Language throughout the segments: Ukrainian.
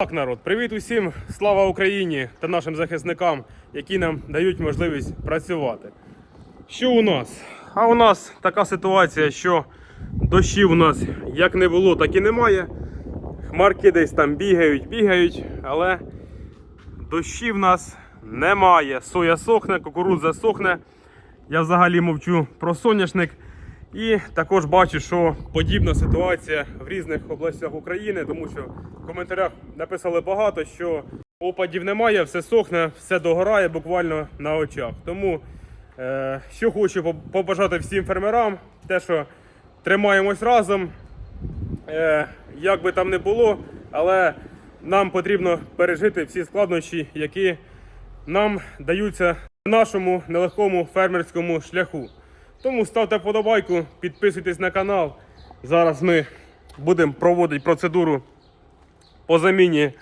Так, народ, привіт усім, слава Україні та нашим захисникам, які нам дають можливість працювати. Що у нас? А у нас така ситуація, що дощів у нас як не було, так і немає. Хмарки десь там бігають, бігають, але дощів в нас немає. Соя сохне, кукурудза сохне. Я взагалі мовчу про соняшник. І також бачу, що подібна ситуація в різних областях України, тому що в коментарях написали багато, що опадів немає, все сохне, все догорає буквально на очах. Тому е, що хочу побажати всім фермерам, те, що тримаємось разом, е, як би там не було, але нам потрібно пережити всі складнощі, які нам даються на нашому нелегкому фермерському шляху. Тому ставте вподобайку, підписуйтесь на канал. Зараз ми будемо проводити процедуру по заміні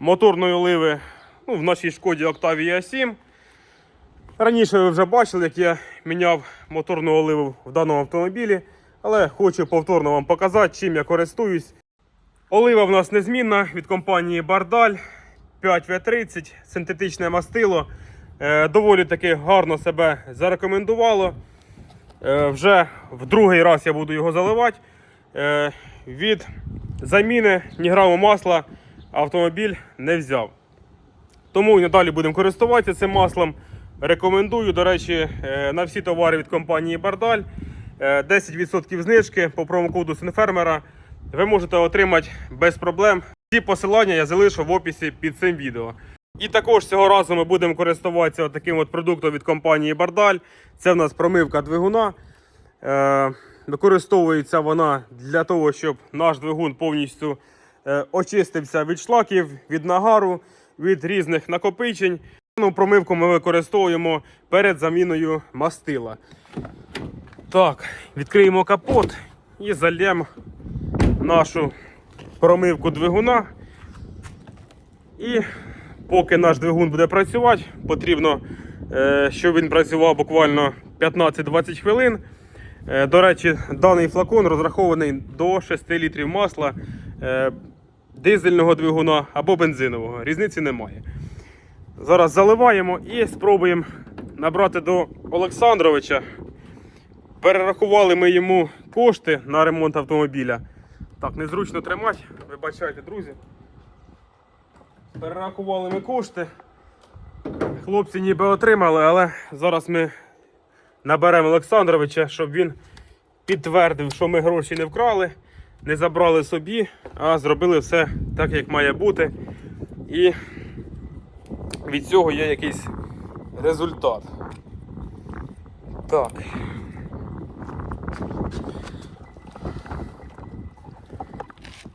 моторної оливи ну, в нашій шкоді Octavia 7. Раніше ви вже бачили, як я міняв моторну оливу в даному автомобілі, але хочу повторно вам показати, чим я користуюсь. Олива в нас незмінна від компанії Бардаль 5В30, синтетичне мастило. Е, доволі таки гарно себе зарекомендувало. Е, вже в другий раз я буду його заливати. Е, від заміни ні граму масла автомобіль не взяв. Тому і надалі будемо користуватися цим маслом. Рекомендую, до речі, е, на всі товари від компанії Бардаль. е, 10% знижки по промокоду Синфермера ви можете отримати без проблем. Всі посилання я залишу в описі під цим відео. І також цього разу ми будемо користуватися таким от продуктом від компанії Бардаль. Це в нас промивка двигуна. Е, використовується вона для того, щоб наш двигун повністю е, очистився від шлаків, від нагару, від різних накопичень. Ну, промивку ми використовуємо перед заміною мастила. Так, відкриємо капот і зальємо нашу промивку двигуна. І поки наш двигун буде працювати, потрібно, е, щоб він працював буквально 15-20 хвилин. Е, До речі, даний флакон розрахований до 6 літрів масла е, дизельного двигуна або бензинового. Різниці немає. Зараз заливаємо і спробуємо набрати до Олександровича. Перерахували ми йому кошти на ремонт автомобіля. Так, незручно тримати, вибачайте, друзі. Перерахували ми кошти. Хлопці ніби отримали, але зараз ми наберемо Олександровича, щоб він підтвердив, що ми гроші не вкрали, не забрали собі, а зробили все так, як має бути. І від цього є якийсь результат. Так.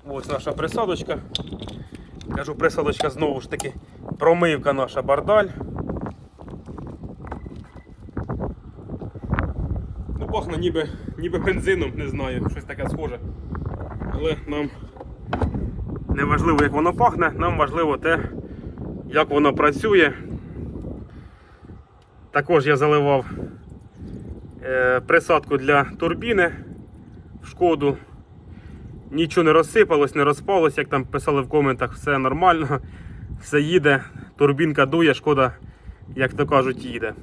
Ось наша присадочка. Кажу, присадочка знову ж таки промивка наша бардаль. Ну, пахне ніби, ніби бензином, не знаю, щось таке схоже. Але нам не важливо, як воно пахне, нам важливо те, як воно працює. Також я заливав е, присадку для турбіни в шкоду. Нічого не розсипалось, не розпалось, як там писали в коментах, все нормально, все їде, турбінка дує, шкода, як то кажуть, їде.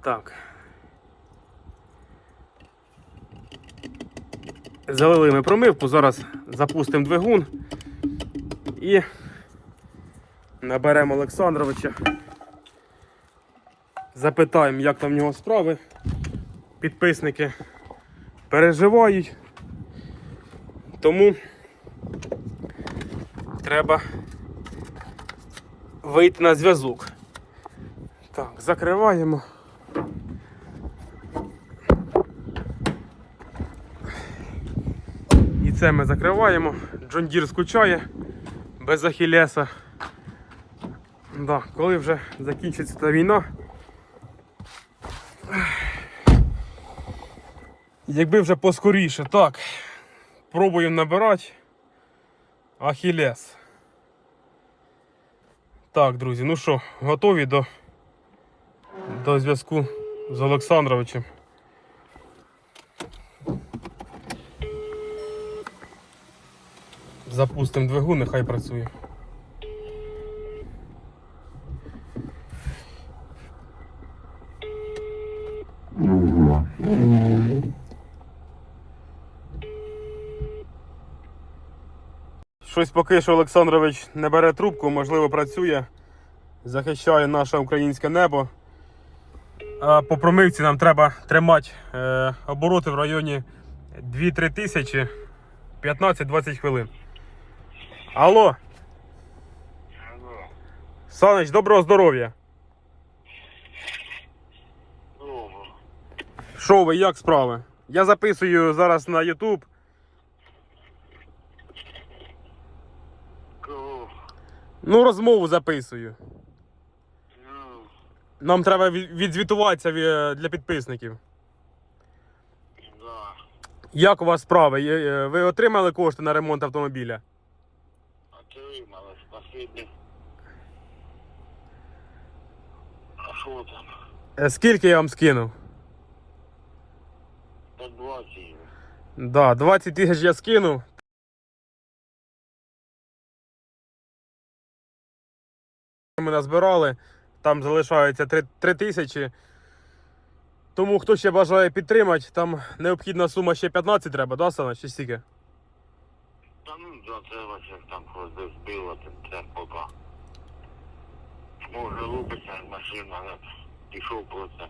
Так. Залили ми промивку, зараз запустимо двигун і наберемо Олександровича. Запитаємо, як там в нього справи. Підписники переживають. Тому треба вийти на зв'язок. Так, закриваємо. І це ми закриваємо. Джон Дір скучає без Ахілеса. Да, коли вже закінчиться та війна. Якби вже поскоріше. Так. Пробуємо набирати Ахілес. Так, друзі, ну що, готові до, до зв'язку з Олександровичем. Запустимо двигун, нехай працює. Щось поки що Олександрович не бере трубку, можливо, працює, захищає наше українське небо. А по промивці нам треба тримати е, обороти в районі 2-3 тисячі 15-20 хвилин. Алло, Алло. Саныч, доброго здоров'я. Добре. Що ви, як справи? Я записую зараз на YouTube. Ну, розмову записую. Ну, Нам треба відзвітуватися для підписників. да. Як у вас справи? Е, Ви отримали кошти на ремонт автомобіля? Отримали, спасибі. А що там? Е, Скільки я вам скинув? По 20. Да, 20 тисяч я скинув. Ми назбирали, там залишається 3, 3 тисячі. Тому хто ще бажає підтримати, там необхідна сума ще 15 треба, да, Сана? Чи стільки? Та ну, да, треба ще там збила, тим це поки. Може лупиться машина, не пішов про це.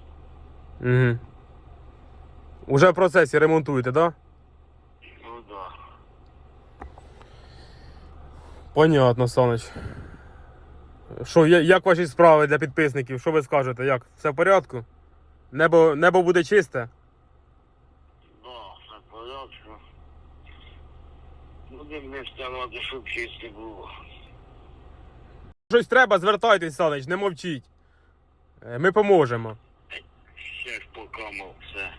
Угу. Уже в процесі ремонтуєте, да? Ну да. Понятно, Саныч. Що, як ваші справи для підписників? Що ви скажете? Як? Все в порядку? Небо, небо буде чисте? Да, все в порядку. Будемо не вставати, щоб чисто було. Щось треба, звертайтесь, Саныч, не мовчіть. Е, Ми поможемо. Ще ж поки мов все.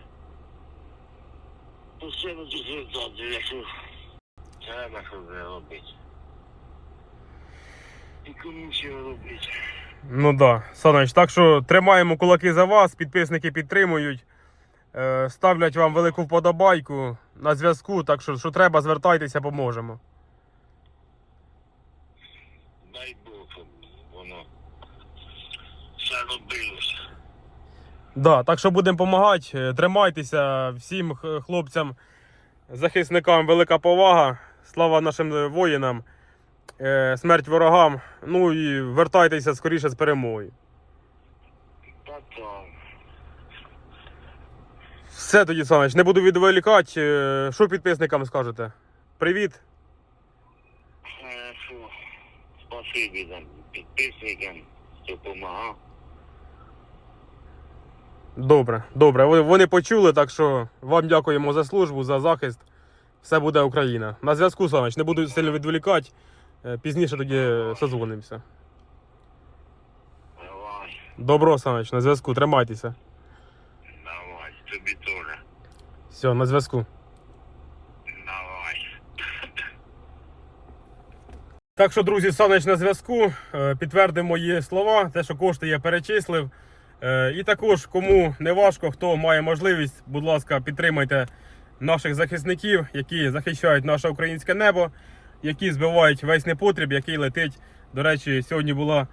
Ну все не звертати, якщо треба що вже робити. І робити? Ну да, Саныч, так що тримаємо кулаки за вас, підписники підтримують, е, ставлять вам велику вподобайку на зв'язку, так що, що треба, звертайтеся, поможемо. Дай Бог, воно все робилося. Да, так що будемо допомагати. Тримайтеся всім хлопцям, захисникам велика повага. Слава нашим е, воїнам, е, смерть ворогам. Ну і вертайтеся скоріше з перемогою. Все тоді, Саныч, не буду відволікати. Е, Що підписникам скажете? Привіт. Спасибі там підписникам, допомагав. Добре, добре. Вони почули, так що вам дякуємо за службу, за захист. Все буде Україна. На зв'язку, Саныч, не буду сильно відволікати. Е, Пізніше тоді созвонимося. Давай, Добро, Саныч, на зв'язку, тримайтеся. давай, тобі теж. Все, на зв'язку. Давай. Так що, друзі, Саныч на зв'язку. Е, Підтвердив мої слова, те, що кошти я перечислив. Е, І також, кому не важко, хто має можливість, будь ласка, підтримайте наших захисників, які захищають наше українське небо, які збивають весь непотріб, який летить. До речі, сьогодні була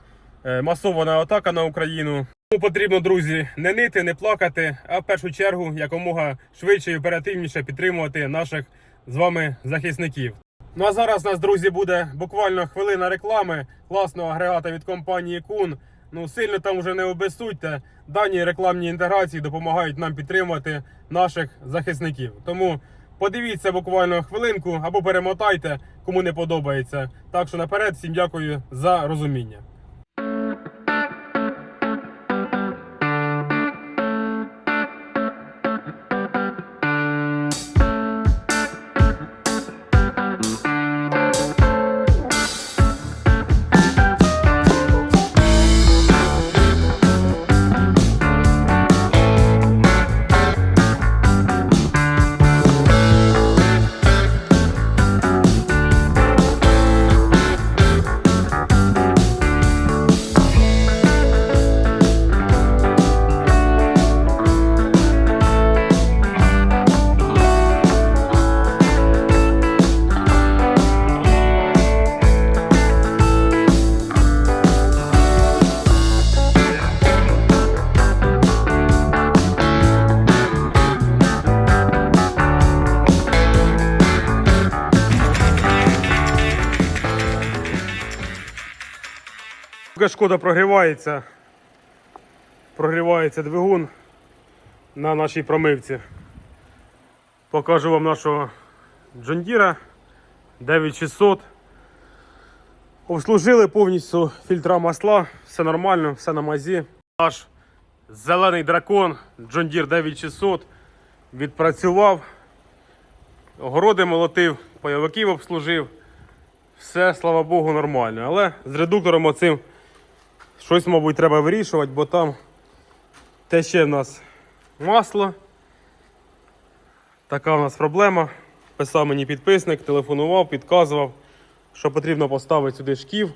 е, масована атака на Україну. Тому потрібно, друзі, не нити, не плакати, а в першу чергу якомога швидше і оперативніше підтримувати наших з вами захисників. Ну а зараз у нас, друзі, буде буквально хвилина реклами класного агрегата від компанії Кун. Ну сильно там вже не обесудьте. Дані рекламні інтеграції допомагають нам підтримувати наших захисників. Тому подивіться буквально хвилинку або перемотайте, кому не подобається. Так що наперед всім дякую за розуміння. Шкода прогрівається, прогрівається двигун на нашій промивці. Покажу вам нашого Джондіра 9600. Обслужили повністю фільтра масла, все нормально, все на мазі. Наш зелений дракон Deere 9600 відпрацював, огороди молотив, пайовиків обслужив. Все, слава Богу, нормально. Але з редуктором оцим щось, мабуть, треба вирішувати, бо там тече в нас масло. Така в нас проблема. Писав мені підписник, телефонував, підказував, що потрібно поставити сюди шків.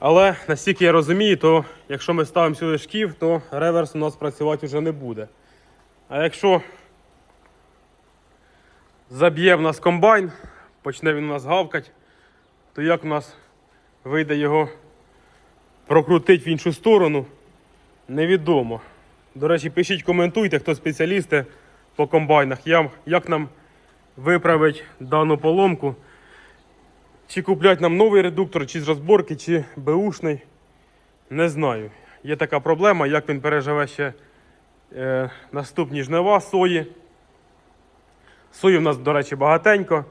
Але настільки я розумію, то якщо ми ставимо сюди шків, то реверс у нас працювати вже не буде. А якщо заб'є в нас комбайн, почне він у нас гавкати, то як у нас вийде його прокрутити в іншу сторону, невідомо. До речі, пишіть, коментуйте, хто спеціалісти по комбайнах, як, нам виправити дану поломку. Чи куплять нам новий редуктор, чи з розборки, чи беушний. Не знаю. Є така проблема, як він переживе ще е, наступні жнива сої. Сої в нас, до речі, багатенько.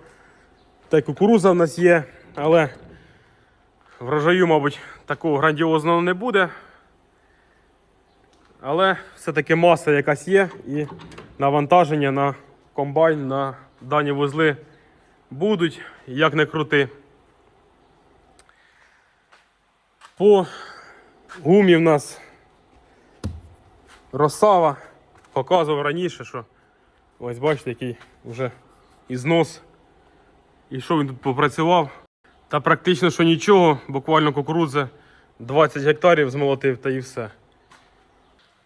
Та й кукуруза в нас є, але врожаю, мабуть, такого грандіозного не буде. Але все-таки маса якась є і навантаження на комбайн, на дані вузли будуть, як не крути. По гумі в нас Росава. Показував раніше, що ось бачите, який вже ізнос. І що він тут попрацював? Та практично що нічого, буквально кукурудзи 20 гектарів змолотив та і все.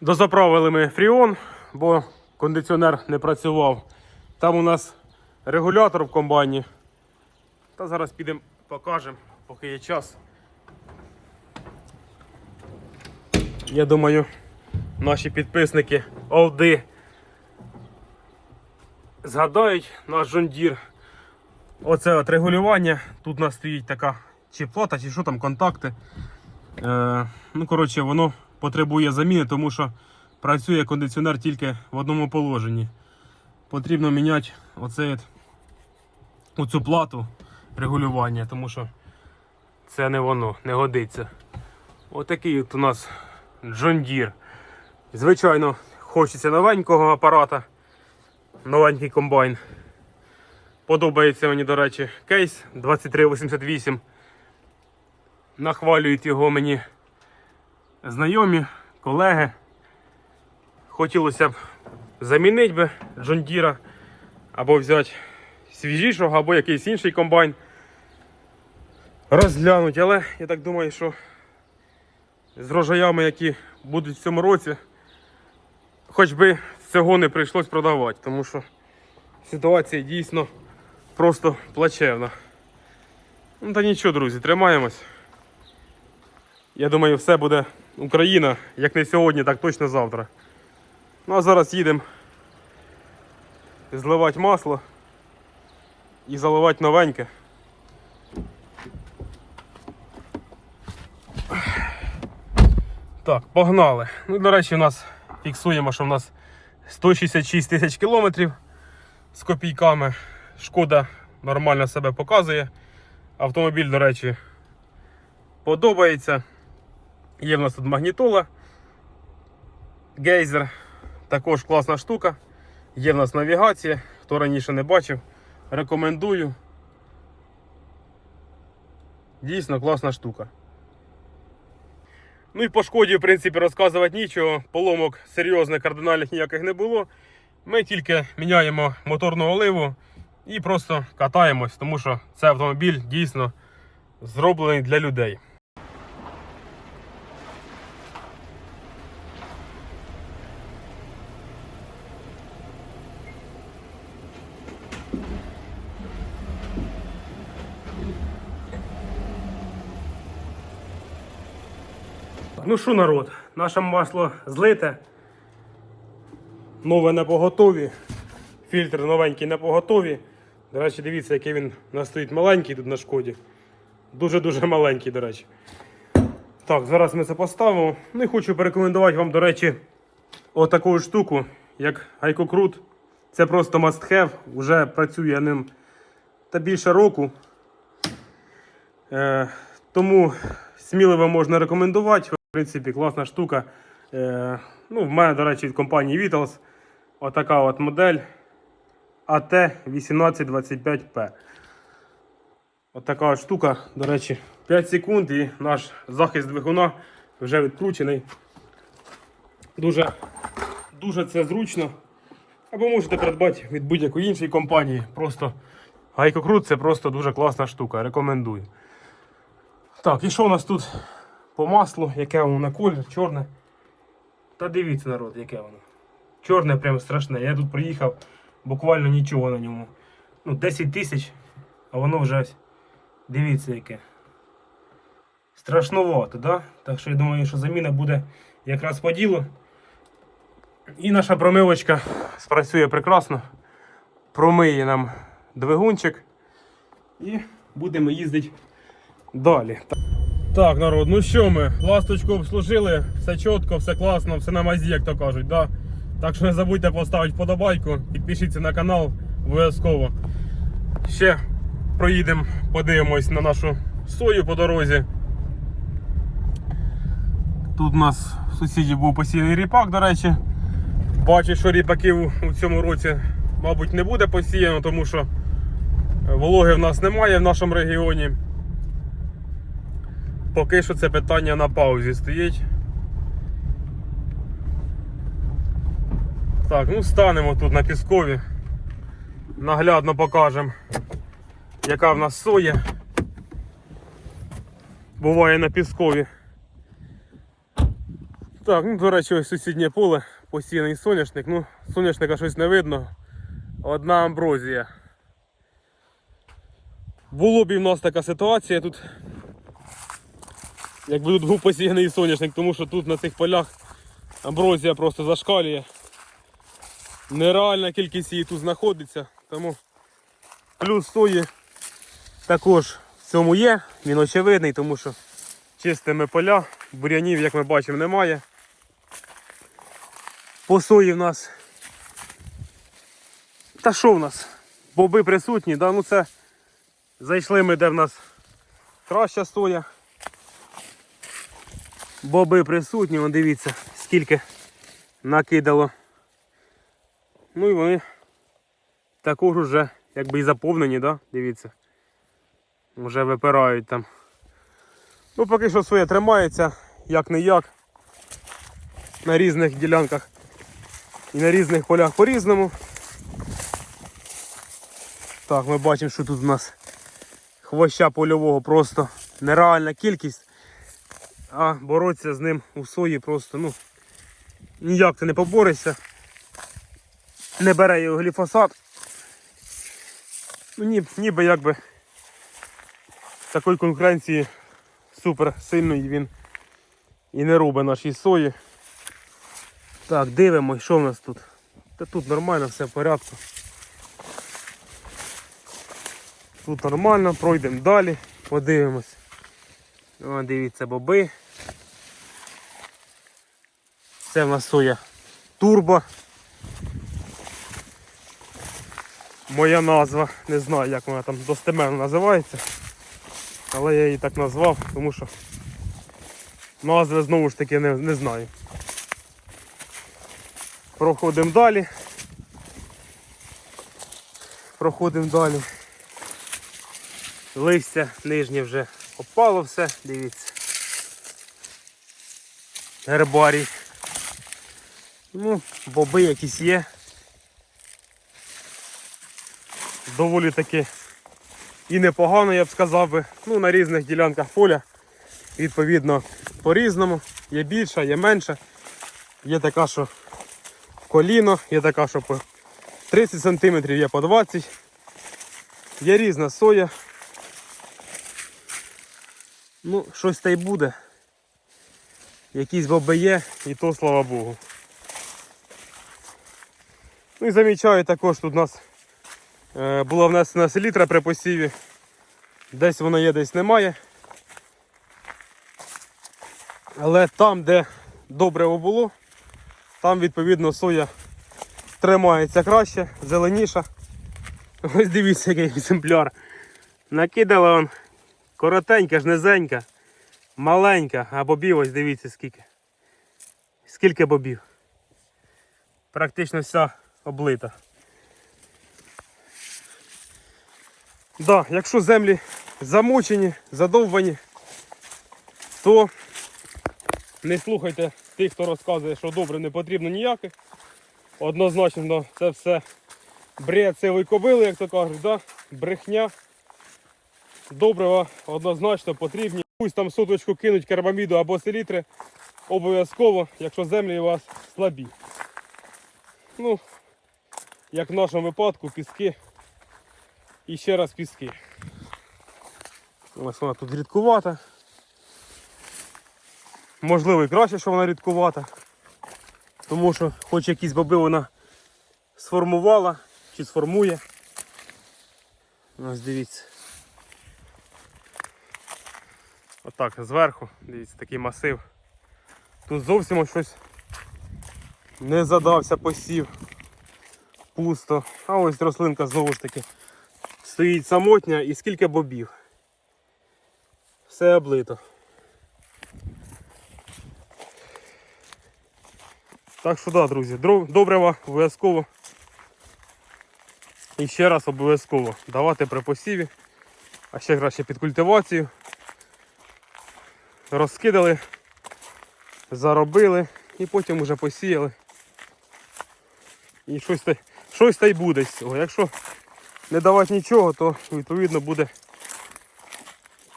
Дозаправили ми фріон, бо кондиціонер не працював. Там у нас регулятор в комбайні. Та зараз підемо покажемо, поки є час. Я думаю, наші підписники Олди згадають наш жондір. Оце от регулювання. Тут у нас стоїть така чи плата, чи що там, контакти. Е, ну, коротше, воно потребує заміни, тому що працює кондиціонер тільки в одному положенні. Потрібно міняти оце, от- оцю плату регулювання, тому що це не воно, не годиться. Отакий от у нас Deere. Звичайно, хочеться новенького апарата, новенький комбайн. Подобається мені, до речі, кейс 2388. Нахвалюють його мені знайомі, колеги. Хотілося б замінити би Deere або взяти свіжішого, або якийсь інший комбайн. Розглянуть, але я так думаю, що з рожаями, які будуть в цьому році, хоч би цього не прийшлось продавати, тому що ситуація дійсно просто плачевна. Ну та нічого, друзі, тримаємось. Я думаю, все буде Україна, як не сьогодні, так точно завтра. Ну а зараз їдемо зливати масло і заливати новеньке. Так, погнали. Ну, до речі, у нас фіксуємо, що в нас 166 тисяч кілометрів з копійками. Шкода нормально себе показує. Автомобіль, до речі, подобається. Є в нас тут магнітола. Гейзер. Також класна штука. Є в нас навігація. Хто раніше не бачив, рекомендую. Дійсно класна штука. Ну і по шкоді, в принципі, розказувати нічого. Поломок серйозних, кардинальних ніяких не було. Ми тільки міняємо моторну оливу і просто катаємось, тому що цей автомобіль дійсно зроблений для людей. Ну що, народ, наше масло злите. Нове на поготові. Фільтр новенький на поготові. До речі, дивіться, який він у нас стоїть маленький тут на шкоді. Дуже-дуже маленький, до речі. Так, зараз ми це поставимо. Ну і хочу порекомендувати вам, до речі, отаку штуку, як гайкокрут. Це просто must have. Уже працює ним та більше року. Е, тому сміливо можна рекомендувати. В принципі, класна штука. Е, ну, в мене, до речі, від компанії Vitals. Отака от модель AT1825P. Отака от штука, до речі, 5 секунд і наш захист двигуна вже відкручений. Дуже, дуже це зручно. Або можете придбати від будь-якої іншої компанії. Просто гайкокрут це просто дуже класна штука. Рекомендую. Так, і що у нас тут по маслу? Яке воно на колір? Чорне. Та дивіться, народ, яке воно. Чорне прям страшне. Я тут приїхав, буквально нічого на ньому. Ну, 10 тисяч, а воно вже ось. Дивіться яке. Страшновато, да? Так що я думаю, що заміна буде якраз по ділу. І наша промивочка спрацює прекрасно. Промиє нам двигунчик. І будемо їздити далі. Так, народ, ну що ми? Ласточку обслужили, все чітко, все класно, все на мазі, як то кажуть. Да? Так що не забудьте поставити вподобайку, підпишіться на канал обов'язково. Ще проїдемо, подивимось на нашу сою по дорозі. Тут у нас в сусідів був посіяний ріпак, до речі. Бачу, що ріпаків у цьому році, мабуть, не буде посіяно, тому що вологи в нас немає в нашому регіоні. Поки що це питання на паузі стоїть. Так, ну станемо тут на піскові. Наглядно покажемо, яка в нас соя. Буває на піскові. Так, ну до речі, ось сусіднє поле, посіяний соняшник. Ну, соняшника щось не видно. Одна амброзія. Було б і в нас така ситуація тут. Якби тут був посіяний соняшник, тому що тут на цих полях амброзія просто зашкалює. Нереальна кількість її тут знаходиться, тому плюс сої також в цьому є, він очевидний, тому що чистими поля, бур'янів, як ми бачимо, немає. По сої в нас. Та що в нас? Боби присутні, да? ну це зайшли ми, де в нас краща соя. Боби присутні, вон дивіться, скільки накидало. Ну і вони також вже якби і заповнені, да? дивіться. Вже випирають там. Ну поки що своє тримається, як не як. На різних ділянках і на різних полях по-різному. Так, ми бачимо, що тут у нас хвоща польового просто нереальна кількість. А боротися з ним у сої просто, ну, ніяк ти не поборешся. Не бере його гліфосат. Ну, ні, ніби якби такої конкуренції супер сильної він і не робить нашій сої. Так, дивимось, що в нас тут. Та тут нормально, все в порядку. Тут нормально, пройдемо далі, подивимось. О, дивіться, боби. Це в нас соя турбо. Моя назва, не знаю як вона там достеменно називається. Але я її так назвав, тому що назви знову ж таки не, не знаю. Проходимо далі. Проходимо далі. Листя нижнє вже опало все, дивіться. Гербарій. Ну, боби якісь є. Доволі таки і непогано, я б сказав би. Ну, на різних ділянках поля. Відповідно, по-різному. Є більша, є менша. Є така, що коліно, є така, що по 30 см, є по 20 Є різна соя. Ну, щось та й буде. Якісь боби є, і то слава Богу. Ну і замічаю також тут у нас е, була внесена селітра при посіві. Десь вона є, десь немає. Але там, де добре було, там відповідно соя тримається краще, зеленіша. Ось дивіться, який екземпляр. Накидала он коротенька, ж низенька, маленька, а бобів ось дивіться скільки. Скільки бобів. Практично вся облита. Да, якщо землі замочені, задовбані, то не слухайте тих, хто розказує, що добре не потрібно ніяких. Однозначно це все бред сивої кобили, як то кажуть, да? брехня. Добрива однозначно потрібні. Пусть там соточку кинуть карбаміду або селітри, обов'язково, якщо землі у вас слабі. Ну, як в нашому випадку, піски і ще раз піски. Ось вона тут рідкувата. Можливо і краще, що вона рідкувата. Тому що хоч якісь боби вона сформувала чи сформує. Ось дивіться. Отак, зверху, дивіться, такий масив. Тут зовсім ось щось не задався посів. Пусто. А ось рослинка знову ж таки стоїть самотня і скільки бобів. Все облито. Так що да, друзі, добрива обов'язково. І ще раз обов'язково давати при посіві, а ще краще під культивацію. Розкидали, заробили і потім вже посіяли. І щось та, щось та й буде з цього. Якщо не давати нічого, то відповідно буде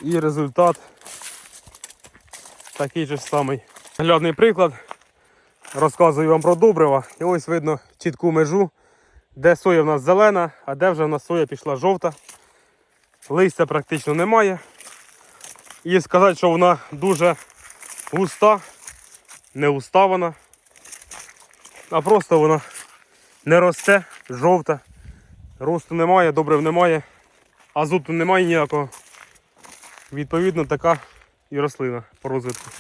і результат такий же самий. Наглядний приклад. Розказую вам про добрива. І ось видно чітку межу, де соя в нас зелена, а де вже в нас соя пішла жовта. Листя практично немає. І сказати, що вона дуже густа, не густа вона, а просто вона не росте, жовта. Росту немає, добрив немає, азоту немає ніякого. Відповідно, така і рослина по розвитку.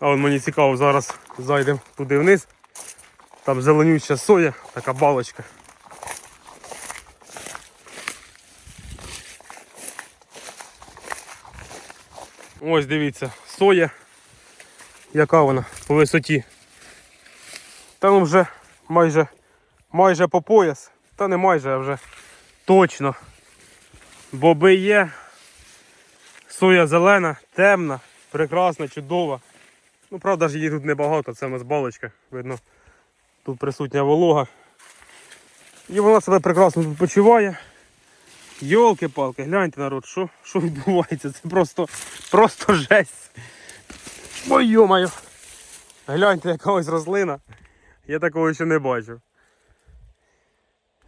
А от мені цікаво, зараз зайдемо туди вниз. Там зеленюча соя, така балочка. Ось дивіться, соя. Яка вона по висоті. Там вже майже, майже по пояс. Та не майже, а вже точно. Боби є. Соя зелена, темна, прекрасна, чудова. Ну, правда ж її тут небагато, це у нас балочка, видно, тут присутня волога. І вона себе прекрасно тут почуває. Йолки-палки, гляньте народ, що, що відбувається? Це просто, просто жесть. Ой, йомаю. Гляньте, яка ось рослина. Я такого ще не бачив.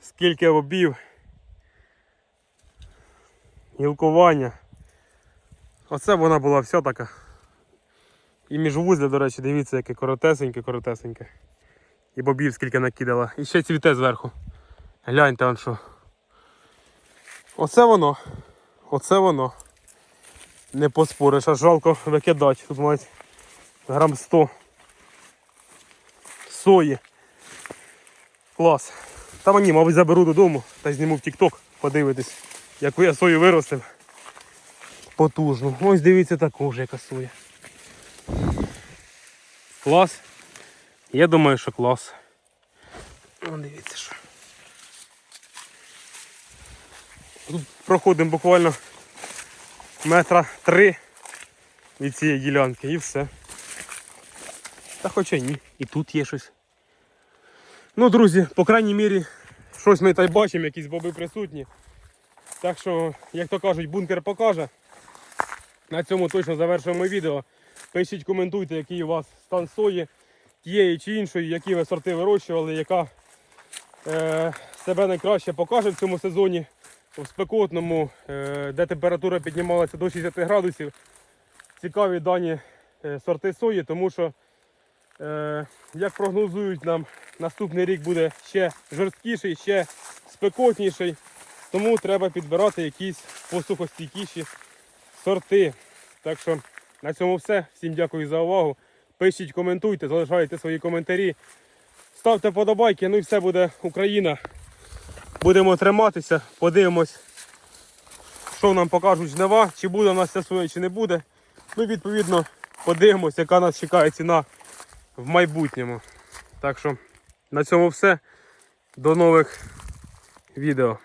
Скільки обів. Гілкування. Оце вона була вся така. І міжвузля, до речі, дивіться, яке коротесеньке, коротесеньке. І бобів скільки накидала. І ще цвіте зверху. Гляньте он що. Оце воно. Оце воно. Не поспориш, аж жалко викидати. Тут мають грам 100 сої. Клас. Та мені, мабуть, заберу додому та зніму в TikTok подивитись, яку я сою виростив. Потужну. Ось дивіться таку ж яка соя. Клас. Я думаю, що клас. О, дивіться що. Тут проходимо буквально метра три від цієї ділянки і все. Та хоча ні, і тут є щось. Ну, друзі, по крайній мірі, щось ми та й бачимо, якісь боби присутні. Так що, як то кажуть, бункер покаже. На цьому точно завершуємо відео. Пишіть, коментуйте, який у вас стан сої, тієї чи іншої, які ви сорти вирощували, яка е, себе найкраще покаже в цьому сезоні. В спекотному, е, де температура піднімалася до 60 градусів. Цікаві дані е, сорти сої, тому що, як прогнозують нам, наступний рік буде ще жорсткіший, ще спекотніший. Тому треба підбирати якісь посухостійкіші сорти. Так що на цьому все. Всім дякую за увагу. Пишіть, коментуйте, залишайте свої коментарі. Ставте подобайки, ну і все буде Україна. Будемо триматися, подивимось, що нам покажуть жнива, чи буде у нас ця соя, чи не буде. Ну, відповідно, подивимось, яка нас чекає ціна в майбутньому. Так що на цьому все. До нових відео.